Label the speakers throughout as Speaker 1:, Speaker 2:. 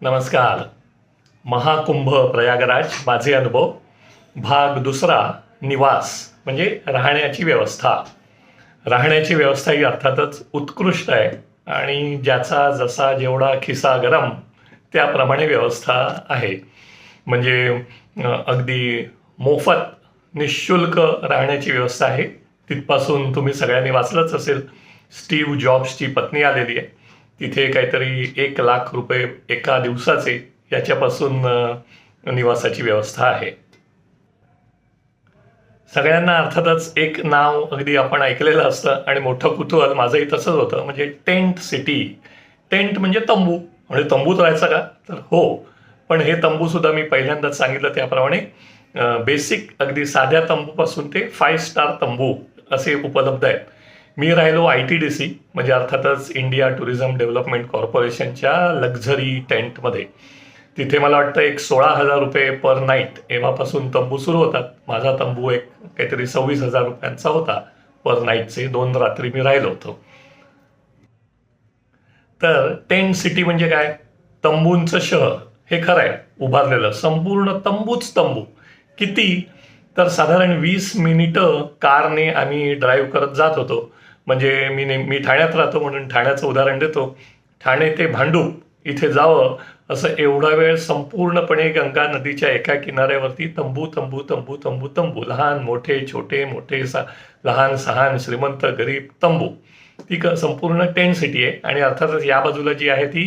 Speaker 1: नमस्कार. महाकुंभ प्रयागराज माझे अनुभव. भाग दुसरा निवास म्हणजे राहण्याची व्यवस्था. राहण्याची व्यवस्था ही अर्थातच उत्कृष्ट आहे आणि ज्याचा जसा जेवढा खिसा गरम त्याप्रमाणे व्यवस्था आहे. म्हणजे अगदी मोफत निशुल्क राहण्याची व्यवस्था आहे. तिथपासून तुम्ही सगळ्यांनी वाचलंच असेल. स्टीव्ह जॉब्सची पत्नी आलेली आहे. तिथे काहीतरी एक लाख रुपये एका दिवसाचे याच्यापासून निवासाची व्यवस्था आहे. सगळ्यांना अर्थातच एक नाव अगदी आपण ऐकलेलं असतं आणि मोठं कुतूहल माझंही तसंच होतं. म्हणजे टेंट सिटी. टेंट म्हणजे तंबू. म्हणजे तंबूत राहायचं का? तर हो. पण हे तंबू सुद्धा मी पहिल्यांदाच सांगितलं त्याप्रमाणे बेसिक अगदी साध्या तंबूपासून ते फाईव्ह स्टार तंबू असे उपलब्ध आहेत. मी राहिलो आय टी डी सी म्हणजे अर्थातच इंडिया टुरिझम डेव्हलपमेंट कॉर्पोरेशनच्या लक्झरी टेंटमध्ये. तिथे मला वाटतं एक सोळा हजार रुपये पर नाईट एव्हापासून तंबू सुरू होतात. माझा तंबू एक काहीतरी सव्वीस हजार रुपयांचा होता पर नाईटचे. दोन रात्री मी राहिलो होतो. तर टेंट सिटी म्हणजे काय? तंबूंचं शहर. हे खरं आहे. उभारलेलं. संपूर्ण तंबूच तंबू. किती? तर साधारण वीस मिनिटं कारने आम्ही ड्राईव्ह करत जात होतो. म्हणजे मी नेम मी ठाण्यात राहतो म्हणून ठाण्याचं उदाहरण देतो. ठाणे ते भांडूप इथे जावं असं एवढा वेळ संपूर्णपणे गंगा नदीच्या एका किनाऱ्यावरती तंबू तंबू तंबू तंबू तंबू लहान मोठे छोटे मोठे सा लहान सहान श्रीमंत गरीब तंबू. ती क संपूर्ण टेंट सिटी आहे आणि अर्थातच या बाजूला जी आहे ती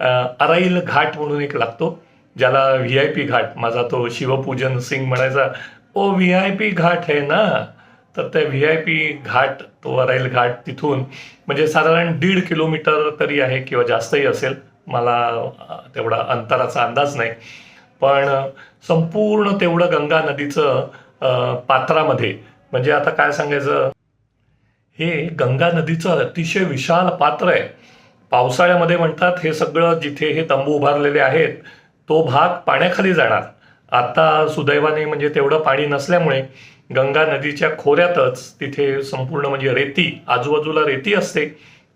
Speaker 1: अराईल घाट म्हणून एक लागतो ज्याला व्ही आय पी घाट माझा तो शिवपूजन सिंग म्हणायचा ओ व्ही आय पी घाट आहे ना? तर त्या व्ही आय पी घाट तो अराईल घाट तिथून म्हणजे साधारण दीड किलोमीटर तरी आहे किंवा जास्तही असेल मला तेवढा अंतराचा अंदाज नाही. पण संपूर्ण तेवढं गंगा नदीचं पात्रामध्ये म्हणजे आता काय सांगायचं? हे गंगा नदीचं अतिशय विशाल पात्र आहे. पावसाळ्यामध्ये म्हणतात हे सगळं जिथे हे तंबू उभारलेले आहेत तो भाग पाण्याखाली जाणार. आता सुदैवाने म्हणजे तेवढं पाणी नसल्यामुळे गंगा नदीच्या खोऱ्यातच तिथे संपूर्ण म्हणजे रेती आजूबाजूला रेती असते.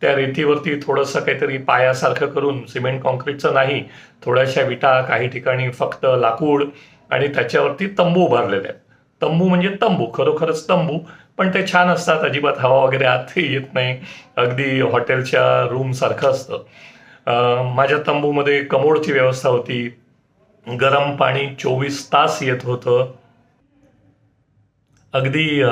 Speaker 1: त्या रेतीवरती थोडंसं काहीतरी पायासारखं करून सिमेंट कॉन्क्रीटचं नाही थोड्याशा विटा काही ठिकाणी फक्त लाकूड आणि त्याच्यावरती तंबू उभारलेले आहेत. तंबू म्हणजे तंबू खरोखरच तंबू पण ते छान असतात अजिबात हवा वगैरे आत येत नाही अगदी हॉटेलच्या रूमसारखं असतं. माझ्या तंबूमध्ये कमोडची व्यवस्था होती. गरम पाणी चोवीस तास येत होतं. अगदी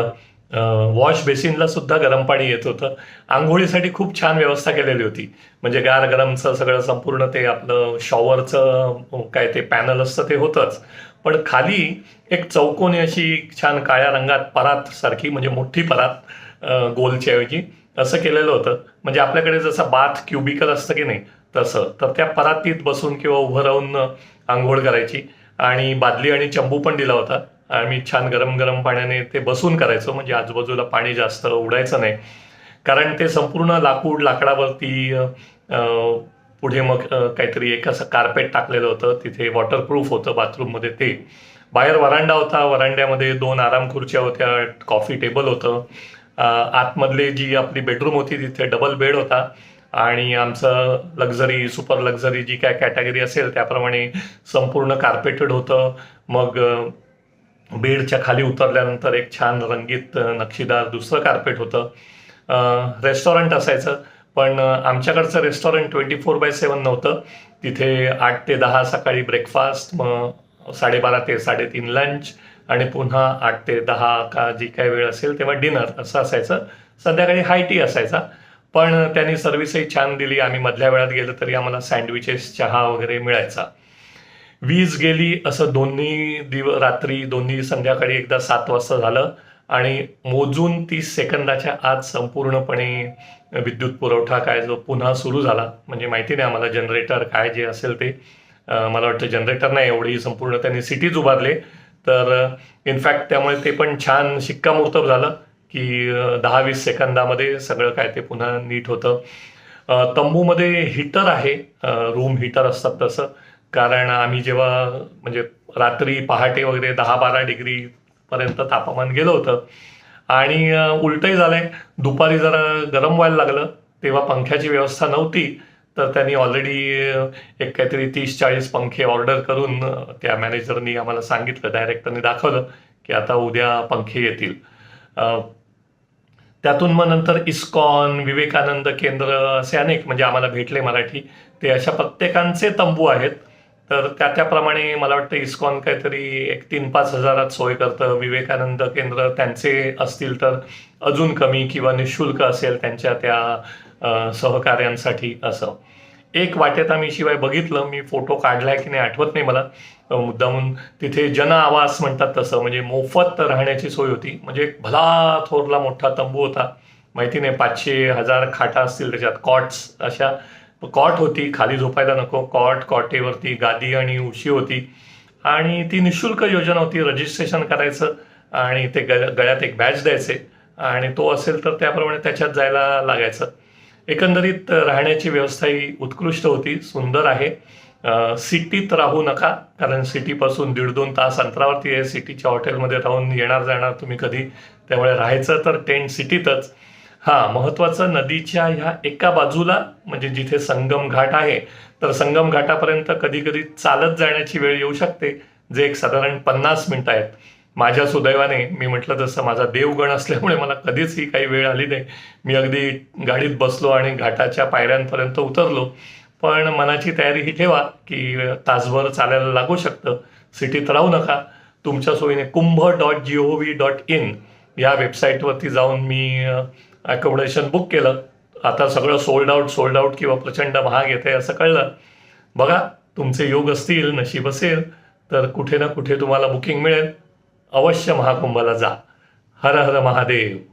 Speaker 1: वॉश बेसिनला सुद्धा गरम पाणी येत होतं. आंघोळीसाठी खूप छान व्यवस्था केलेली होती. म्हणजे गार गरमचं सगळं संपूर्ण ते आपलं शॉवरचं काय ते पॅनल असतं ते होतंच. पण खाली एक चौकोनी अशी छान काळ्या रंगात परात सारखी म्हणजे मोठी परात गोलच्या ऐवजी असं केलेलं होतं. म्हणजे आपल्याकडे जसं बाथ क्युबिकल असतं की नाही तसं. तर त्या परातीत बसून किंवा उभं राहून आंघोळ करायची. आणि बादली आणि चंबू पण दिला होता. आम्ही छान गरम गरम पाण्याने ते बसून करायचो. म्हणजे आजूबाजूला पाणी जास्त उडायचं नाही. कारण ते संपूर्ण लाकूड लाकडावरती पुढे मग काहीतरी एक असं कार्पेट टाकलेलं होतं. तिथे वॉटरप्रूफ होतं बाथरूममध्ये ते. बाहेर वरांडा होता. वरांड्यामध्ये दोन आराम खुर्च्या होत्या कॉफी टेबल होतं. आतमधले आतमधली जी आपली बेडरूम होती तिथे डबल बेड होता. आणि आमचं लक्झरी सुपर लक्झरी जी काय कॅटेगरी असेल त्याप्रमाणे संपूर्ण कार्पेटेड होतं. मग बेडच्या खाली उतरल्यानंतर एक छान रंगीत नक्षीदार दुसरं कार्पेट होतं. रेस्टॉरंट असायचं पण आमच्याकडचं restaurant twenty four by seven नव्हतं. तिथे आठ ते दहा सकाळी ब्रेकफास्ट मग साडेबारा ते साडेतीन लंच आणि पुन्हा आठ ते दहा का जी काय वेळ असेल तेव्हा डिनर असं असायचं. संध्याकाळी हाय टी असायचा. पण त्यांनी सर्व्हिसही छान दिली. आम्ही मधल्या वेळात गेलो तरी आम्हाला सँडविचेस चहा वगैरे मिळायचा. वीज गेली असं दोन्ही दिव रात्री दोन्ही संध्याकाळी एकदा सात वाजता झालं. आणि मोजून तीस सेकंदाच्या आत संपूर्णपणे विद्युत पुरवठा काय जो पुन्हा सुरू झाला म्हणजे माहिती नाही आम्हाला जनरेटर काय जे असेल ते. मला वाटतं जनरेटर नाही एवढी संपूर्ण त्यांनी सिटीज उभारले. तर इनफॅक्ट त्यामुळे ते पण छान शिक्कामोर्तब झालं की दहा वीस सेकंदामध्ये सगळं काय ते पुन्हा नीट होतं. तंबूमध्ये हिटर आहे. रूम हिटर असतात तसं. कारण आम्ही जेव्हा म्हणजे रात्री पहाटे वगैरे दहा बारा डिग्री पर्यंत तापमान गेलं होतं. आणि उलटही उलटंही झालंय. दुपारी जरा गरम व्हायला लागलं. तेव्हा पंख्याची व्यवस्था नव्हती. तर त्यांनी ऑलरेडी एक काहीतरी तीस चाळीस पंखे ऑर्डर करून त्या मॅनेजरनी आम्हाला सांगितलं. डायरेक्टरनी दाखवलं की आता उद्या पंखे येतील. त्यातून मग नंतर इस्कॉन विवेकानंद केंद्र असे अनेक म्हणजे आम्हाला भेटले मराठी. ते अशा प्रत्येकांचे तंबू आहेत. तर त्या त्याप्रमाणे मला वाटतं इस्कॉन काहीतरी एक तीन पाच हजारात सोय करतं. विवेकानंद केंद्र त्यांचे असतील तर अजून कमी किंवा निशुल्क असेल त्यांच्या त्या सहकार्यांसाठी असं. एक वाटेत आम्ही शिवाय बघितलं मी फोटो काढलाय की नाही आठवत नाही मला. मुद्दामून तिथे जन आवास म्हणतात तसं म्हणजे मोफत राहण्याची सोय होती. म्हणजे एक भला थोरला मोठा तंबू होता. माहिती नाही पाचशे हजार खाटा असतील त्याच्यात. कॉट्स अशा कॉट होती खाली झोपायला नको. कॉट कॉटेवरती गादी आणि उशी होती. आणि ती निशुल्क योजना होती रजिस्ट्रेशन करायचं आणि ते गळ्यात एक बॅच द्यायचे. आणि तो असेल तर त्याप्रमाणे त्याच्यात जायला लागायचं. एकंदरीत राहण्याची व्यवस्था ही उत्कृष्ट होती सुंदर आहे. सिटीत राहू नका कारण सिटीपासून दीड दोन तास अंतरावरती आहे. सिटीच्या हॉटेलमध्ये राहून येणार जाणार तुम्ही कधी त्यामुळे राहायचं तर टेंट सिटीतच. हा महत्त्वाचं नदीच्या ह्या एका बाजूला म्हणजे जिथे संगम घाट आहे तर संगम घाटापर्यंत कधी कधी चालत जाण्याची वेळ येऊ शकते जे एक साधारण पन्नास मिनिटं आहेत. माझ्या सुदैवाने मी म्हटलं तसं माझा देवगण असल्यामुळे मला कधीच ही काही वेळ आली नाही. मी अगदी गाडीत बसलो आणि घाटाच्या पायऱ्यांपर्यंत उतरलो. पण मनाची तयारी ही ठेवा की तासभर चालायला लागू शकतं. सिटीत राहू नका. तुमच्या सोयीने Kumbh dot G O V dot in या वेबसाईटवरती जाऊन मी अकोमोडेशन बुक केलं. आता सगळं सोल्ड आउट सोल्ड आउट किंवा प्रचंड महाग येते असं कळलं. बघा तुमचे योग असतील नशीब असेल तर कुठे ना कुठे तुम्हाला बुकिंग मिळेल. अवश्य महाकुंभाला जा. हर हर महादेव.